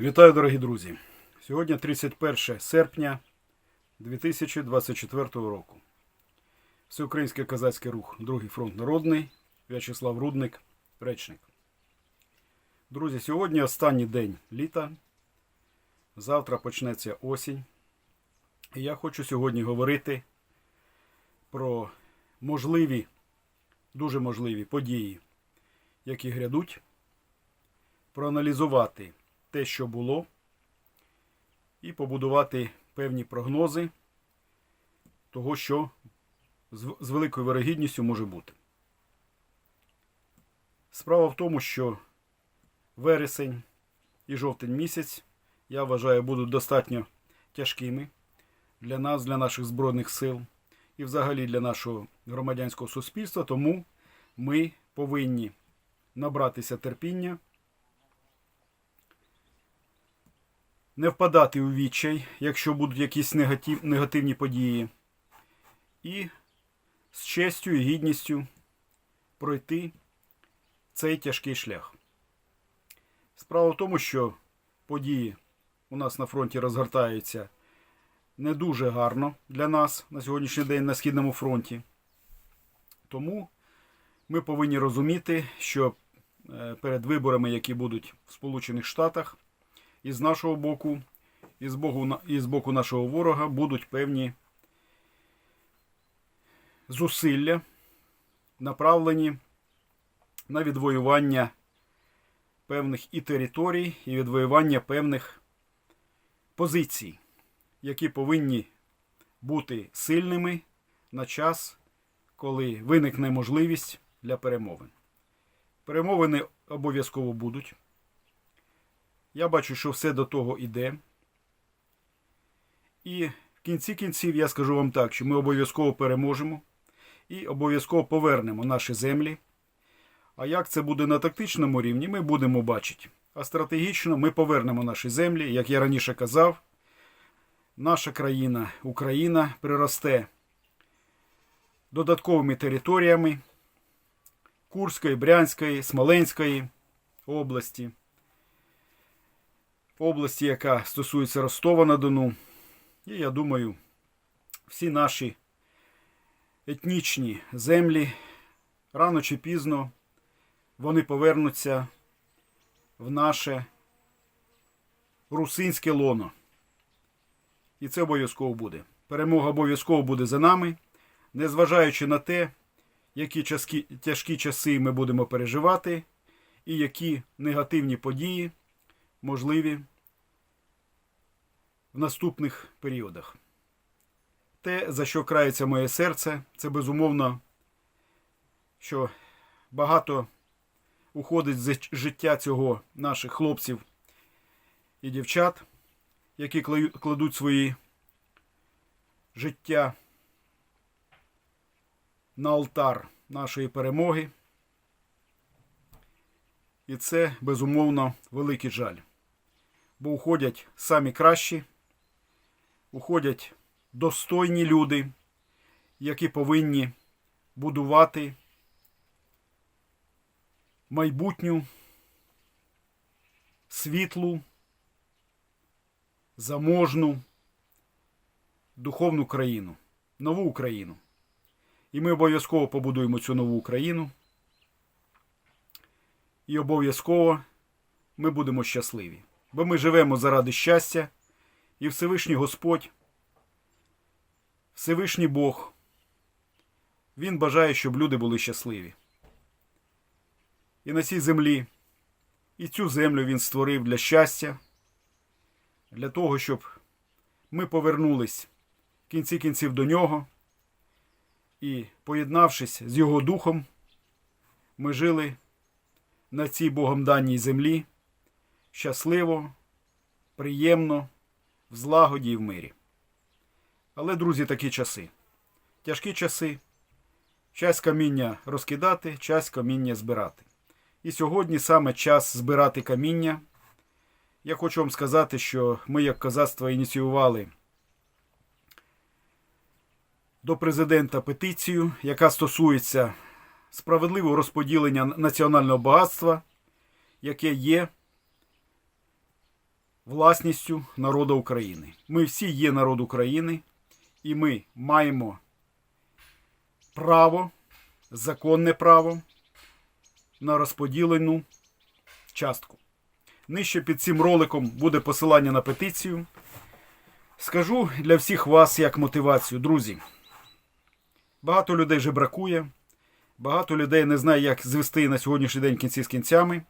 Вітаю, дорогі друзі! Сьогодні 31 серпня 2024 року. Всеукраїнський козацький рух, Другий фронт народний, В'ячеслав Рудник, речник. Друзі, сьогодні останній день літа. Завтра почнеться осінь. І я хочу сьогодні говорити про можливі, дуже можливі події, які грядуть, проаналізувати те, що було, і побудувати певні прогнози того, що з великою вирогідністю може бути. Справа в тому, що вересень і жовтень місяць, я вважаю, будуть достатньо тяжкими для нас, для наших Збройних сил і взагалі для нашого громадянського суспільства, тому ми повинні набратися терпіння. Не впадати у відчай, якщо будуть якісь негатив, негативні події, і з честю і гідністю пройти цей тяжкий шлях. Справа в тому, що події у нас на фронті розгортаються не дуже гарно для нас на сьогоднішній день на Східному фронті. Тому ми повинні розуміти, що е, перед виборами, які будуть в Сполучених Штатах, і з нашого боку, і з боку, і з боку нашого ворога будуть певні зусилля, направлені на відвоювання певних і територій, і відвоювання певних позицій, які повинні бути сильними на час, коли виникне можливість для перемовин. Перемовини обов'язково будуть. Я бачу, що все до того йде. І в кінці кінців я скажу вам так, що ми обов'язково переможемо і обов'язково повернемо наші землі. А як це буде на тактичному рівні, ми будемо бачити. А стратегічно ми повернемо наші землі, як я раніше казав, наша країна, Україна, приросте додатковими територіями Курської, Брянської, Смоленської області області, яка стосується Ростова на Дону. І я думаю, всі наші етнічні землі рано чи пізно вони повернуться в наше русинське лоно. І це обов'язково буде. Перемога обов'язково буде за нами, незважаючи на те, які тяжкі, часи ми будемо переживати, і які негативні події можливі в наступних періодах. Те, за що крається моє серце, це безумовно, що багато уходить з життя цього наших хлопців і дівчат, які кладуть свої життя на алтар нашої перемоги. І це безумовно великий жаль бо уходять самі кращі, уходять достойні люди, які повинні будувати майбутню, світлу, заможну, духовну країну, нову Україну. І ми обов'язково побудуємо цю нову Україну. І обов'язково ми будемо щасливі бо ми живемо заради щастя, і Всевишній Господь, Всевишній Бог, Він бажає, щоб люди були щасливі. І на цій землі, і цю землю Він створив для щастя, для того, щоб ми повернулись в кінці кінців до нього. І, поєднавшись з Його Духом, ми жили на цій Богом даній землі щасливо, приємно, в злагоді і в мирі. Але, друзі, такі часи. Тяжкі часи. Час каміння розкидати, час каміння збирати. І сьогодні саме час збирати каміння. Я хочу вам сказати, що ми, як козацтво, ініціювали до президента петицію, яка стосується справедливого розподілення національного багатства, яке є власністю народу України. Ми всі є народ України, і ми маємо право, законне право на розподілену частку. Нижче під цим роликом буде посилання на петицію. Скажу для всіх вас як мотивацію, друзі. Багато людей же бракує, багато людей не знає, як звести на сьогоднішній день кінці з кінцями.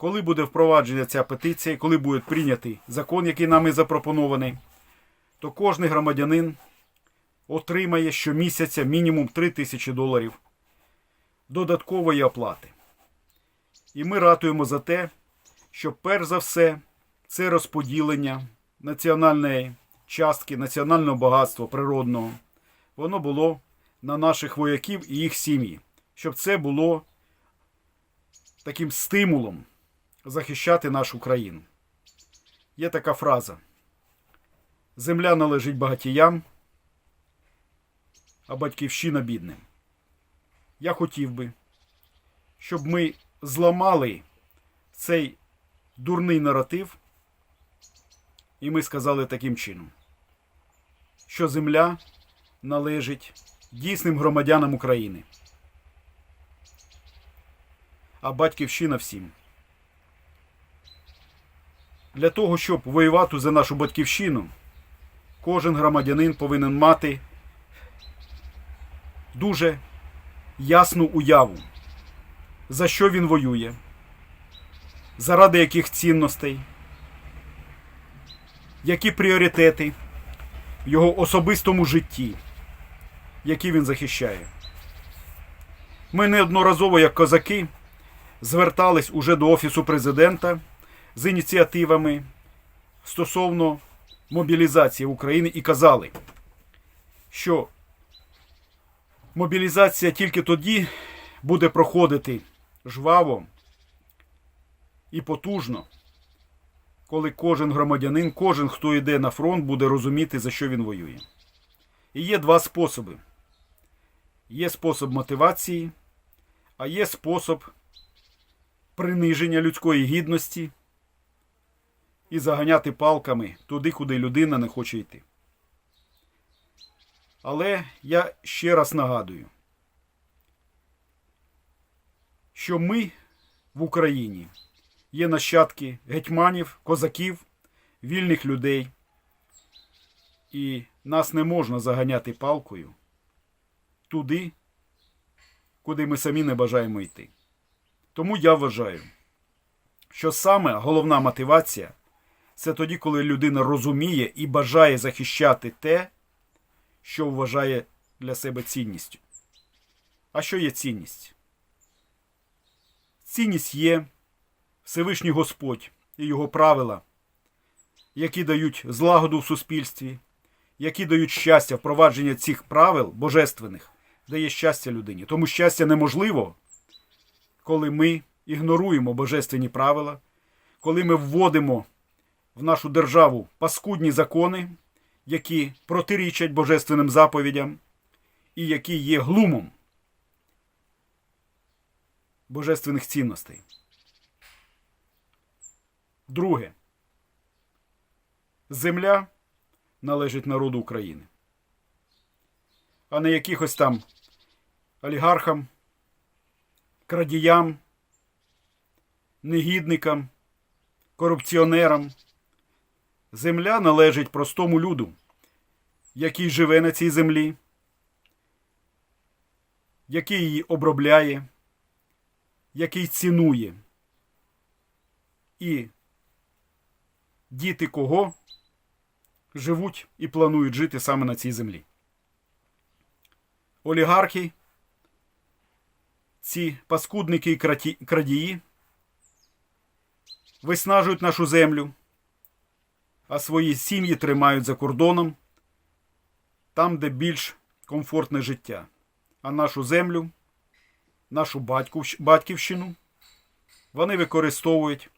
Коли буде впроваджена ця петиція, коли буде прийнятий закон, який нами запропонований, то кожен громадянин отримає щомісяця мінімум 3 тисячі доларів додаткової оплати. І ми ратуємо за те, щоб перш за все це розподілення національної частки, національного багатства природного, воно було на наших вояків і їх сім'ї, щоб це було таким стимулом захищати нашу країну. Є така фраза: Земля належить багатіям, а батьківщина бідним. Я хотів би, щоб ми зламали цей дурний наратив, і ми сказали таким чином, що земля належить дійсним громадянам України, а батьківщина всім. Для того, щоб воювати за нашу батьківщину, кожен громадянин повинен мати дуже ясну уяву, за що він воює, заради яких цінностей, які пріоритети в його особистому житті, які він захищає. Ми неодноразово, як козаки, звертались уже до Офісу президента з ініціативами стосовно мобілізації України і казали, що мобілізація тільки тоді буде проходити жваво і потужно, коли кожен громадянин, кожен, хто йде на фронт, буде розуміти, за що він воює. І є два способи. Є спосіб мотивації, а є спосіб приниження людської гідності і заганяти палками туди, куди людина не хоче йти. Але я ще раз нагадую, що ми в Україні є нащадки гетьманів, козаків, вільних людей, і нас не можна заганяти палкою туди, куди ми самі не бажаємо йти. Тому я вважаю, що саме головна мотивація це тоді, коли людина розуміє і бажає захищати те, що вважає для себе цінністю. А що є цінність? Цінність є Всевишній Господь і його правила, які дають злагоду в суспільстві, які дають щастя, впровадження цих правил божественних, дає щастя людині. Тому щастя неможливо, коли ми ігноруємо божественні правила, коли ми вводимо в нашу державу паскудні закони, які протирічать божественним заповідям і які є глумом божественних цінностей. Друге. Земля належить народу України, а не якихось там олігархам, крадіям, негідникам, корупціонерам. Земля належить простому люду, який живе на цій землі, який її обробляє, який цінує. І діти кого живуть і планують жити саме на цій землі. Олігархи, ці паскудники і крадії виснажують нашу землю, а свої сім'ї тримають за кордоном, там, де більш комфортне життя. А нашу землю, нашу батьківщину вони використовують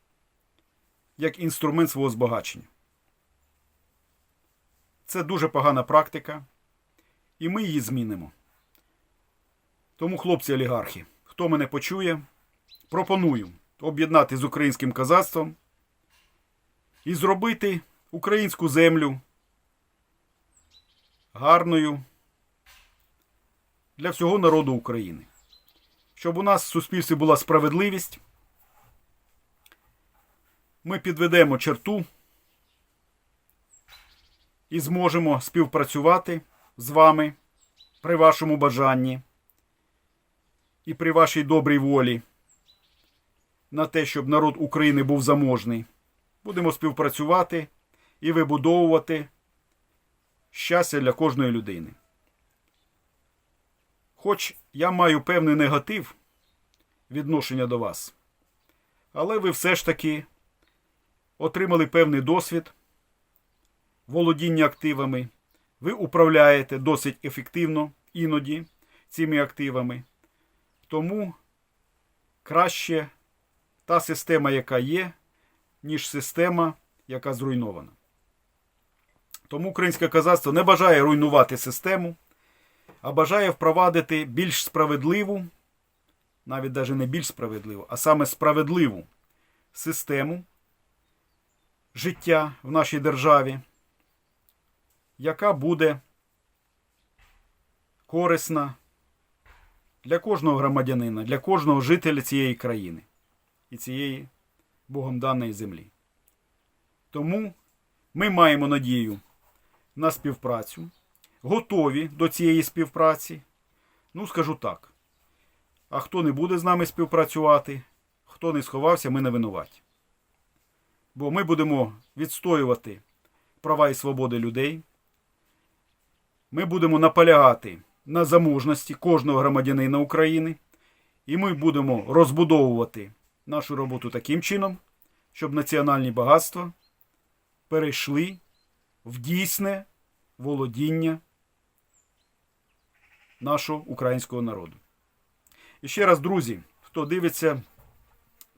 як інструмент свого збагачення. Це дуже погана практика, і ми її змінимо. Тому, хлопці олігархи, хто мене почує, пропоную об'єднати з українським козацтвом і зробити українську землю гарною для всього народу України. Щоб у нас в суспільстві була справедливість, ми підведемо черту і зможемо співпрацювати з вами при вашому бажанні і при вашій добрій волі на те, щоб народ України був заможний. Будемо співпрацювати і вибудовувати щастя для кожної людини. Хоч я маю певний негатив відношення до вас, але ви все ж таки отримали певний досвід володіння активами. Ви управляєте досить ефективно іноді цими активами. Тому краще та система, яка є, ніж система, яка зруйнована. Тому українське казацтво не бажає руйнувати систему, а бажає впровадити більш справедливу, навіть навіть не більш справедливу, а саме справедливу систему життя в нашій державі, яка буде корисна для кожного громадянина, для кожного жителя цієї країни і цієї Богом даної землі. Тому ми маємо надію на співпрацю, готові до цієї співпраці. Ну, скажу так. А хто не буде з нами співпрацювати, хто не сховався, ми не винуваті. Бо ми будемо відстоювати права і свободи людей. Ми будемо наполягати на заможності кожного громадянина України, і ми будемо розбудовувати нашу роботу таким чином, щоб національні багатства перейшли в дійсне володіння нашого українського народу. І ще раз, друзі, хто дивиться,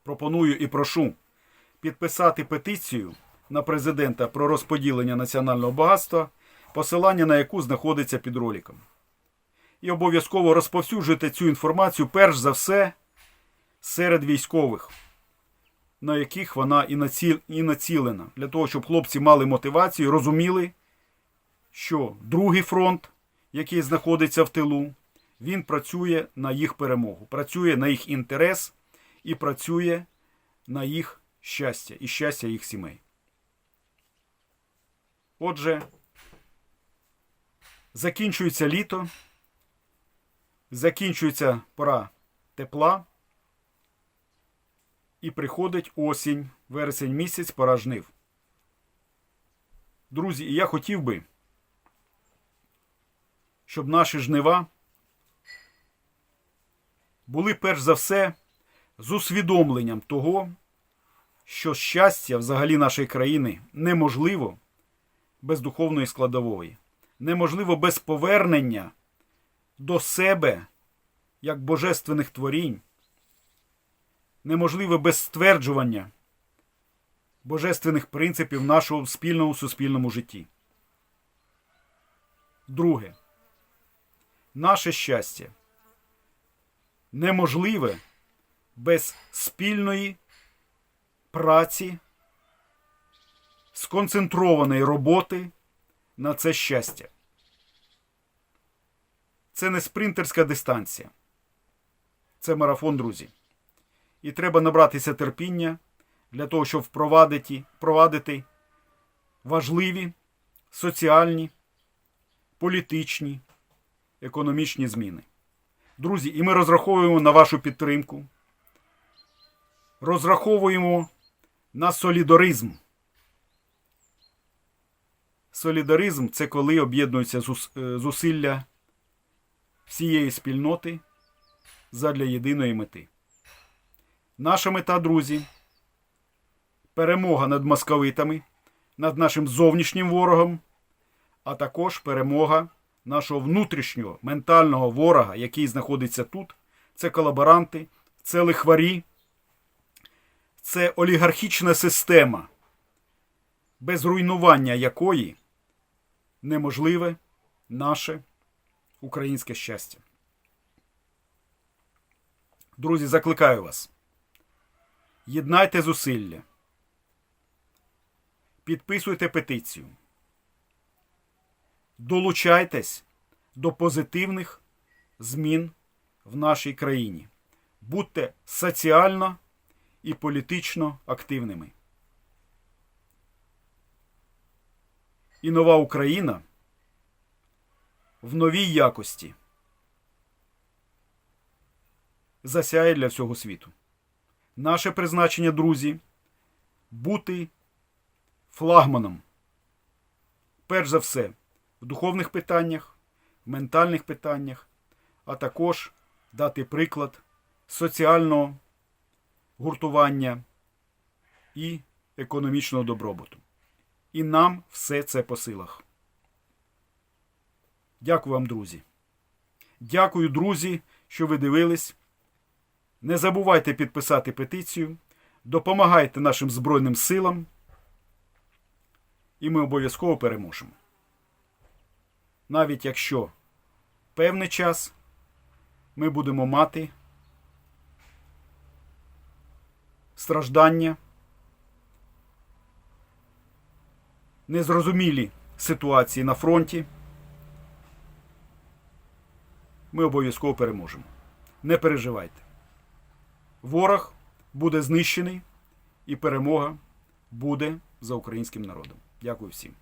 пропоную і прошу підписати петицію на президента про розподілення національного багатства, посилання на яку знаходиться під роликом. І обов'язково розповсюджуйте цю інформацію перш за все серед військових, на яких вона і, наці... і націлена, для того, щоб хлопці мали мотивацію, розуміли, що другий фронт, який знаходиться в тилу, він працює на їх перемогу, працює на їх інтерес і працює на їх щастя і щастя їх сімей. Отже, закінчується літо, закінчується пора тепла, і приходить осінь, вересень місяць, пора жнив. Друзі, і я хотів би, щоб наші жнива були перш за все з усвідомленням того, що щастя взагалі нашої країни неможливо без духовної складової, неможливо без повернення до себе як божественних творінь, неможливо без стверджування божественних принципів в нашому спільному суспільному житті. Друге, наше щастя неможливе без спільної праці, сконцентрованої роботи на це щастя. Це не спринтерська дистанція. Це марафон, друзі. І треба набратися терпіння для того, щоб впровадити, впровадити важливі соціальні, політичні, економічні зміни. Друзі, і ми розраховуємо на вашу підтримку. Розраховуємо на солідаризм. Солідаризм це коли об'єднуються е, зусилля всієї спільноти задля єдиної мети. Наша мета, друзі, перемога над московитами, над нашим зовнішнім ворогом, а також перемога нашого внутрішнього ментального ворога, який знаходиться тут. Це колаборанти, це лихварі, це олігархічна система, без руйнування якої неможливе наше українське щастя. Друзі, закликаю вас. Єднайте зусилля. підписуйте петицію. Долучайтесь до позитивних змін в нашій країні. Будьте соціально і політично активними. І нова Україна в новій якості засяє для всього світу. Наше призначення, друзі, бути флагманом. Перш за все, в духовних питаннях, в ментальних питаннях, а також дати приклад соціального гуртування і економічного добробуту. І нам все це по силах. Дякую вам, друзі. Дякую, друзі, що ви дивились. Не забувайте підписати петицію. Допомагайте нашим Збройним силам. І ми обов'язково переможемо. Навіть якщо певний час ми будемо мати страждання, незрозумілі ситуації на фронті, ми обов'язково переможемо. Не переживайте. Ворог буде знищений і перемога буде за українським народом. Дякую всім.